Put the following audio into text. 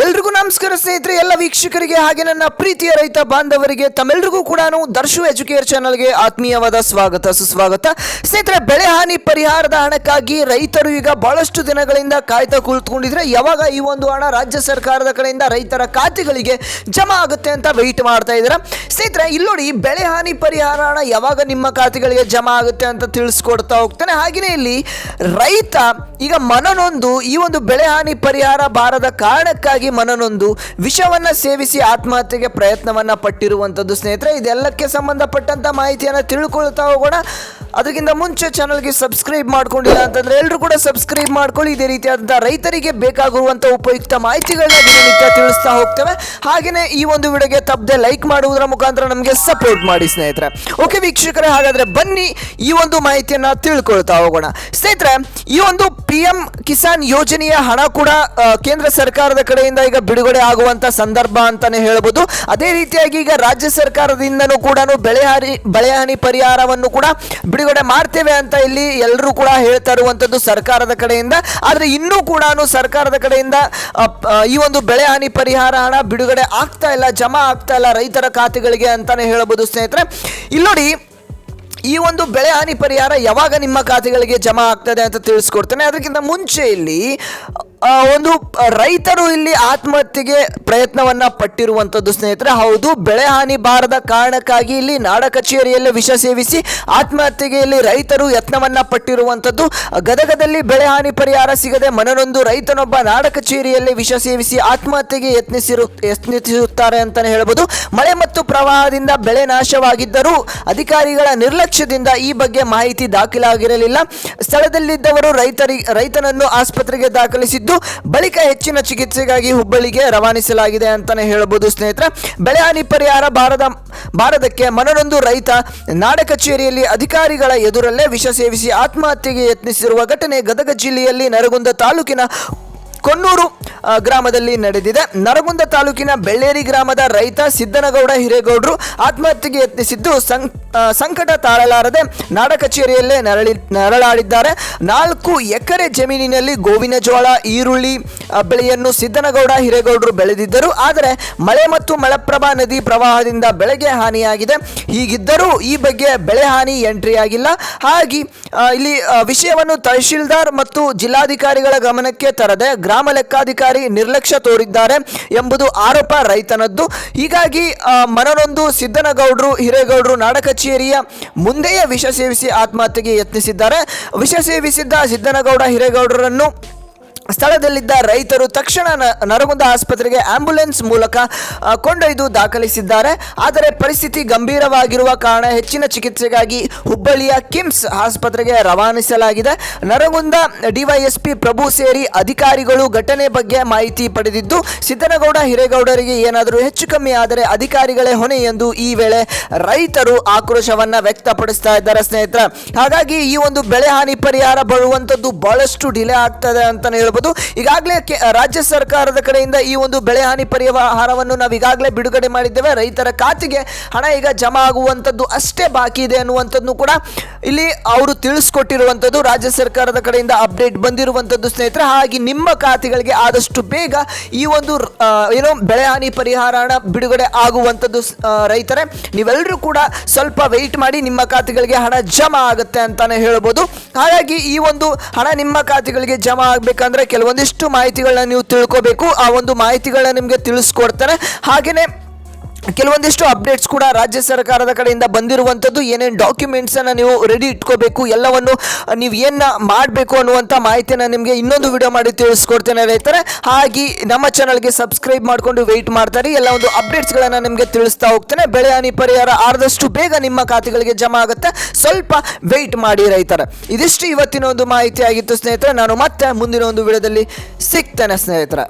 ಎಲ್ರಿಗೂ ನಮಸ್ಕಾರ ಸ್ನೇಹಿತರೆ, ಎಲ್ಲ ವೀಕ್ಷಕರಿಗೆ ಹಾಗೆ ನನ್ನ ಪ್ರೀತಿಯ ರೈತ ಬಾಂಧವರಿಗೆ, ತಮ್ಮೆಲ್ರಿಗೂ ಕೂಡ ದರ್ಶು ಎಜುಕೇರ್ ಚಾನಲ್ಗೆ ಆತ್ಮೀಯವಾದ ಸ್ವಾಗತ, ಸುಸ್ವಾಗತ. ಸ್ನೇಹಿತರೆ, ಬೆಳೆ ಹಾನಿ ಪರಿಹಾರದ ಹಣಕ್ಕಾಗಿ ರೈತರು ಈಗ ಬಹಳಷ್ಟು ದಿನಗಳಿಂದ ಕಾಯ್ತಾ ಕುಳಿತುಕೊಂಡಿದ್ರೆ, ಯಾವಾಗ ಈ ಒಂದು ಹಣ ರಾಜ್ಯ ಸರ್ಕಾರದ ಕಡೆಯಿಂದ ರೈತರ ಖಾತೆಗಳಿಗೆ ಜಮಾ ಆಗುತ್ತೆ ಅಂತ ವೆಯ್ಟ್ ಮಾಡ್ತಾ ಇದ್ದಾರೆ? ಸ್ನೇಹಿತರೆ, ಇಲ್ಲಿ ನೋಡಿ, ಬೆಳೆ ಹಾನಿ ಪರಿಹಾರ ಹಣ ಯಾವಾಗ ನಿಮ್ಮ ಖಾತೆಗಳಿಗೆ ಜಮಾ ಆಗುತ್ತೆ ಅಂತ ತಿಳಿಸ್ಕೊಡ್ತಾ ಹೋಗ್ತಾನೆ. ಹಾಗೆಯೇ ಇಲ್ಲಿ ರೈತ ಈಗ ಮನನೊಂದು ಈ ಒಂದು ಬೆಳೆ ಹಾನಿ ಪರಿಹಾರ ಬಾರದ ಕಾರಣಕ್ಕಾಗಿ ಮನನೊಂದು ವಿಷವನ್ನ ಸೇವಿಸಿ ಆತ್ಮಹತ್ಯೆಗೆ ಪ್ರಯತ್ನವನ್ನ ಪಟ್ಟಿರುವಂಥದ್ದು ಸ್ನೇಹಿತರೆ ಇದೆಲ್ಲಕ್ಕೆ ಸಂಬಂಧಪಟ್ಟಂತ ಮಾಹಿತಿಯನ್ನು ತಿಳ್ಕೊಳ್ತಾ ಹೋಗೋಣ. ಅದಕ್ಕಿಂತ ಮುಂಚೆ ಚಾನಲ್ಗೆ ಸಬ್ಸ್ಕ್ರೈಬ್ ಮಾಡ್ಕೊಂಡಿಲ್ಲ ಅಂತಂದ್ರೆ ಎಲ್ಲರೂ ಕೂಡ ಸಬ್ಸ್ಕ್ರೈಬ್ ಮಾಡ್ಕೊಳ್ಳಿ. ಇದೇ ರೀತಿಯಾದಂಥ ರೈತರಿಗೆ ಬೇಕಾಗಿರುವಂಥ ಉಪಯುಕ್ತ ಮಾಹಿತಿಗಳನ್ನ ದಿನನಿತ್ಯ ತಿಳಿಸ್ತಾ ಹೋಗ್ತೇವೆ. ಹಾಗೆಯೇ ಈ ಒಂದು ವಿಡಿಯೋಗೆ ತಪ್ಪದೆ ಲೈಕ್ ಮಾಡುವುದರ ಮುಖಾಂತರ ನಮಗೆ ಸಪೋರ್ಟ್ ಮಾಡಿ ಸ್ನೇಹಿತರೆ. ಓಕೆ ವೀಕ್ಷಕರೇ, ಹಾಗಾದ್ರೆ ಬನ್ನಿ ಈ ಒಂದು ಮಾಹಿತಿಯನ್ನು ತಿಳ್ಕೊಳ್ತಾ ಹೋಗೋಣ. ಸ್ನೇಹಿತರೆ, ಈ ಒಂದು ಪಿ ಎಂ ಕಿಸಾನ್ ಯೋಜನೆಯ ಹಣ ಕೂಡ ಕೇಂದ್ರ ಸರ್ಕಾರದ ಕಡೆಯಿಂದ ಈಗ ಬಿಡುಗಡೆ ಆಗುವಂತ ಸಂದರ್ಭ ಅಂತಾನೆ ಹೇಳ್ಬೋದು. ಅದೇ ರೀತಿಯಾಗಿ ಈಗ ರಾಜ್ಯ ಸರ್ಕಾರದಿಂದನೂ ಕೂಡ ಬೆಳೆಹಾನಿ ಬೆಳೆಹಾನಿ ಬೆಳೆ ಹಾನಿ ಪರಿಹಾರವನ್ನು ಕೂಡ ಬಿಡುಗಡೆ ಮಾಡ್ತೇವೆ ಅಂತ ಇಲ್ಲಿ ಎಲ್ಲರೂ ಕೂಡ ಹೇಳ್ತಾ ಇರುವಂಥದ್ದು ಸರ್ಕಾರದ ಕಡೆಯಿಂದ. ಆದ್ರೆ ಇನ್ನೂ ಕೂಡ ಸರ್ಕಾರದ ಕಡೆಯಿಂದ ಈ ಒಂದು ಬೆಳೆ ಹಾನಿ ಪರಿಹಾರ ಹಣ ಬಿಡುಗಡೆ ಆಗ್ತಾ ಇಲ್ಲ, ಜಮಾ ಆಗ್ತಾ ಇಲ್ಲ ರೈತರ ಖಾತೆಗಳಿಗೆ ಅಂತಾನೆ ಹೇಳಬಹುದು ಸ್ನೇಹಿತರೆ. ಇಲ್ಲಿ ನೋಡಿ, ಈ ಒಂದು ಬೆಳೆ ಹಾನಿ ಪರಿಹಾರ ಯಾವಾಗ ನಿಮ್ಮ ಖಾತೆಗಳಿಗೆ ಜಮಾ ಆಗ್ತದೆ ಅಂತ ತಿಳಿಸ್ಕೊಡ್ತೇನೆ. ಅದಕ್ಕಿಂತ ಮುಂಚೆ ಇಲ್ಲಿ ಒಂದು ರೈತರು ಇಲ್ಲಿ ಆತ್ಮಹತ್ಯೆಗೆ ಪ್ರಯತ್ನವನ್ನ ಪಟ್ಟಿರುವಂಥದ್ದು ಸ್ನೇಹಿತರೆ. ಹೌದು, ಬೆಳೆ ಹಾನಿ ಬಾರದ ಕಾರಣಕ್ಕಾಗಿ ಇಲ್ಲಿ ನಾಡ ಕಚೇರಿಯಲ್ಲಿ ವಿಷ ಸೇವಿಸಿ ಆತ್ಮಹತ್ಯೆಗೆ ಇಲ್ಲಿ ರೈತರು ಯತ್ನವನ್ನ ಪಟ್ಟಿರುವಂಥದ್ದು ಗದಗದಲ್ಲಿ ಬೆಳೆ ಹಾನಿ ಪರಿಹಾರ ಸಿಗದೆ ಮನನೊಂದು ರೈತನೊಬ್ಬ ನಾಡ ಕಚೇರಿಯಲ್ಲಿ ವಿಷ ಸೇವಿಸಿ ಆತ್ಮಹತ್ಯೆಗೆ ಯತ್ನಿಸಿರು, ಯತ್ನಿಸುತ್ತಾರೆ ಅಂತಾನೆ ಹೇಳಬಹುದು ಮಳೆ ಮತ್ತು ಪ್ರವಾಹದಿಂದ ಬೆಳೆ ನಾಶವಾಗಿದ್ದರೂ ಅಧಿಕಾರಿಗಳ ನಿರ್ಲಕ್ಷ್ಯದಿಂದ ಈ ಬಗ್ಗೆ ಮಾಹಿತಿ ದಾಖಲಾಗಿರಲಿಲ್ಲ. ಸ್ಥಳದಲ್ಲಿದ್ದವರು ರೈತರಿ, ರೈತನನ್ನು ಆಸ್ಪತ್ರೆಗೆ ದಾಖಲಿಸಿದ್ದು ಬಳಿಕ ಹೆಚ್ಚಿನ ಚಿಕಿತ್ಸೆಗಾಗಿ ಹುಬ್ಬಳ್ಳಿಗೆ ರವಾನಿಸಲಾಗಿದೆ ಅಂತಾನೆ ಹೇಳಬಹುದು ಸ್ನೇಹಿತರೆ. ಬೆಳೆ ಹಾನಿ ಪರಿಹಾರ ಬಾರದ ಬಾರದಕ್ಕೆ ಮನನೊಂದು ರೈತ ನಾಡ ಕಚೇರಿಯಲ್ಲಿ ಅಧಿಕಾರಿಗಳ ಎದುರಲ್ಲೇ ವಿಷ ಸೇವಿಸಿ ಆತ್ಮಹತ್ಯೆಗೆ ಯತ್ನಿಸಿರುವ ಘಟನೆ ಗದಗ ಜಿಲ್ಲೆಯಲ್ಲಿ ನರಗುಂದ ತಾಲೂಕಿನ ಆ, ಗ್ರಾಮದಲ್ಲಿ ನಡೆದಿದೆ. ನರಗುಂದ ತಾಲೂಕಿನ ಬೆಳ್ಳೇರಿ ಗ್ರಾಮದ ರೈತ ಸಿದ್ದನಗೌಡ ಹಿರೇಗೌಡರು ಆತ್ಮಹತ್ಯೆಗೆ ಯತ್ನಿಸಿದ್ದು ಸಂಕಟ ತಾಳಲಾರದೆ ನಾಡ ಕಚೇರಿಯಲ್ಲೇ ನರಳಿ ನರಳಾಡಿದ್ದಾರೆ. ನಾಲ್ಕು ಎಕರೆ ಜಮೀನಿನಲ್ಲಿ ಗೋವಿನ ಜೋಳ ಈರುಳ್ಳಿ ಬೆಳೆಯನ್ನು ಸಿದ್ದನಗೌಡ ಹಿರೇಗೌಡರು ಬೆಳೆದಿದ್ದರು. ಆದರೆ ಮಳೆ ಮತ್ತು ಮಲಪ್ರಭಾ ನದಿ ಪ್ರವಾಹದಿಂದ ಬೆಳೆಗೆ ಹಾನಿಯಾಗಿದೆ. ಹೀಗಿದ್ದರೂ ಈ ಬಗ್ಗೆ ಬೆಳೆ ಹಾನಿ ಎಂಟ್ರಿ ಆಗಿಲ್ಲ. ಹಾಗೆ ಇಲ್ಲಿ ವಿಷಯವನ್ನು ತಹಶೀಲ್ದಾರ್ ಮತ್ತು ಜಿಲ್ಲಾಧಿಕಾರಿಗಳ ಗಮನಕ್ಕೆ ತರದೆ ಗ್ರಾಮ ಲೆಕ್ಕಾಧಿಕಾರಿ ನಿರ್ಲಕ್ಷ್ಯ ತೋರಿದ್ದಾರೆ ಎಂಬುದು ಆರೋಪ ರೈತನದ್ದು. ಹೀಗಾಗಿ ಮನನೊಂದು ಸಿದ್ದನಗೌಡರು, ಹಿರೇಗೌಡರು ನಾಡ ಕಚೇರಿಯ ಮುಂದೆಯೇ ವಿಷ ಸೇವಿಸಿ ಆತ್ಮಹತ್ಯೆಗೆ ಯತ್ನಿಸಿದ್ದಾರೆ. ವಿಷ ಸೇವಿಸಿದ್ದ ಸಿದ್ದನಗೌಡ, ಹಿರೇಗೌಡರನ್ನು ಸ್ಥಳದಲ್ಲಿದ್ದ ರೈತರು ತಕ್ಷಣ ನರಗುಂದ ಆಸ್ಪತ್ರೆಗೆ ಆಂಬ್ಯುಲೆನ್ಸ್ ಮೂಲಕ ಕೊಂಡೊಯ್ದು ದಾಖಲಿಸಿದ್ದಾರೆ. ಆದರೆ ಪರಿಸ್ಥಿತಿ ಗಂಭೀರವಾಗಿರುವ ಕಾರಣ ಹೆಚ್ಚಿನ ಚಿಕಿತ್ಸೆಗಾಗಿ ಹುಬ್ಬಳ್ಳಿಯ ಕಿಮ್ಸ್ ಆಸ್ಪತ್ರೆಗೆ ರವಾನಿಸಲಾಗಿದೆ. ನರಗುಂದ ಡಿವೈಎಸ್ಪಿ ಪ್ರಭು ಸೇರಿ ಅಧಿಕಾರಿಗಳು ಘಟನೆ ಬಗ್ಗೆ ಮಾಹಿತಿ ಪಡೆದಿದ್ದು, ಸಿದ್ದನಗೌಡ ಹಿರೇಗೌಡರಿಗೆ ಏನಾದರೂ ಹೆಚ್ಚು ಕಮ್ಮಿ ಆದರೆ ಅಧಿಕಾರಿಗಳೇ ಹೊಣೆ ಎಂದು ಈ ವೇಳೆ ರೈತರು ಆಕ್ರೋಶವನ್ನು ವ್ಯಕ್ತಪಡಿಸ್ತಾ ಇದ್ದಾರೆ ಸ್ನೇಹಿತರ. ಹಾಗಾಗಿ ಈ ಒಂದು ಬೆಳೆ ಹಾನಿ ಪರಿಹಾರ ಬರುವಂಥದ್ದು ಬಹಳಷ್ಟು ಡಿಲೇ ಆಗ್ತದೆ ಅಂತಲೇ ಹೇಳ್ಬೋದು. ಈಗಾಗಲೇ ಕೆ- ರಾಜ್ಯ ಸರ್ಕಾರದ ಕಡೆಯಿಂದ ಈ ಒಂದು ಬೆಳೆ ಹಾನಿ ಪರಿಹಾರವನ್ನು ನಾವು ಈಗಾಗಲೇ ಬಿಡುಗಡೆ ಮಾಡಿದ್ದೇವೆ. ರೈತರ ಖಾತೆಗೆ ಹಣ ಈಗ ಜಮಾ ಆಗುವಂಥದ್ದು ಅಷ್ಟೇ ಬಾಕಿ ಇದೆ ಅನ್ನುವಂಥದ್ದು ಕೂಡ ಇಲ್ಲಿ ಅವರು ತಿಳಿಸ್ಕೊಟ್ಟಿರುವಂಥದ್ದು. ರಾಜ್ಯ ಸರ್ಕಾರದ ಕಡೆಯಿಂದ ಅಪ್ಡೇಟ್ ಬಂದಿರುವಂಥದ್ದು ಸ್ನೇಹಿತರೆ. ಹಾಗೆ ನಿಮ್ಮ ಖಾತೆಗಳಿಗೆ ಆದಷ್ಟು ಬೇಗ ಈ ಒಂದು ಏನೋ ಬೆಳೆ ಹಾನಿ ಪರಿಹಾರ ಹಣ ಬಿಡುಗಡೆ ಆಗುವಂಥದ್ದು ರೈತರೇ ನೀವೆಲ್ಲರೂ ಕೂಡ ಸ್ವಲ್ಪ ವೆಯ್ಟ್ ಮಾಡಿ ನಿಮ್ಮ ಖಾತೆಗಳಿಗೆ ಹಣ ಜಮಾ ಆಗುತ್ತೆ ಅಂತಾನೆ ಹೇಳ್ಬೋದು. ಹಾಗಾಗಿ ಈ ಒಂದು ಹಣ ನಿಮ್ಮ ಖಾತೆಗಳಿಗೆ ಜಮಾ ಆಗಬೇಕಂದ್ರೆ ಕೆಲವೊಂದಿಷ್ಟು ಮಾಹಿತಿಗಳನ್ನ ನೀವು ತಿಳ್ಕೋಬೇಕು. ಆ ಒಂದು ಮಾಹಿತಿಗಳನ್ನ ನಿಮಗೆ ತಿಳಿಸ್ಕೊಡ್ತಾರೆ ಹಾಗೆಯೇ ಕೆಲವೊಂದಿಷ್ಟು ಅಪ್ಡೇಟ್ಸ್ ಕೂಡ ರಾಜ್ಯ ಸರ್ಕಾರದ ಕಡೆಯಿಂದ ಬಂದಿರುವಂಥದ್ದು ಏನೇನು ಡಾಕ್ಯುಮೆಂಟ್ಸನ್ನು ನೀವು ರೆಡಿ ಇಟ್ಕೋಬೇಕು, ಎಲ್ಲವನ್ನು ನೀವು ಏನು ಮಾಡಬೇಕು ಅನ್ನುವಂಥ ಮಾಹಿತಿಯನ್ನು ನಿಮಗೆ ಇನ್ನೊಂದು ವಿಡಿಯೋ ಮಾಡಿ ತಿಳಿಸ್ಕೊಡ್ತೇನೆ ರೈತರೆ ಹಾಗೆ ನಮ್ಮ ಚಾನಲ್ಗೆ ಸಬ್ಸ್ಕ್ರೈಬ್ ಮಾಡಿಕೊಂಡು ವೆಯ್ಟ್ ಮಾಡ್ತಾರೆ. ಎಲ್ಲ ಒಂದು ಅಪ್ಡೇಟ್ಸ್ಗಳನ್ನು ನಿಮಗೆ ತಿಳಿಸ್ತಾ ಹೋಗ್ತೇನೆ. ಬೆಳೆ ಹಾನಿ ಪರಿಹಾರ ಆದಷ್ಟು ಬೇಗ ನಿಮ್ಮ ಖಾತೆಗಳಿಗೆ ಜಮಾ ಆಗುತ್ತೆ. ಸ್ವಲ್ಪ ವೆಯ್ಟ್ ಮಾಡಿ ರೈತರ. ಇದಿಷ್ಟು ಇವತ್ತಿನ ಒಂದು ಮಾಹಿತಿ ಆಗಿತ್ತು ಸ್ನೇಹಿತರೆ. ನಾನು ಮತ್ತೆ ಮುಂದಿನ ಒಂದು ವಿಡಿಯೋದಲ್ಲಿ ಸಿಗ್ತೇನೆ ಸ್ನೇಹಿತರೆ.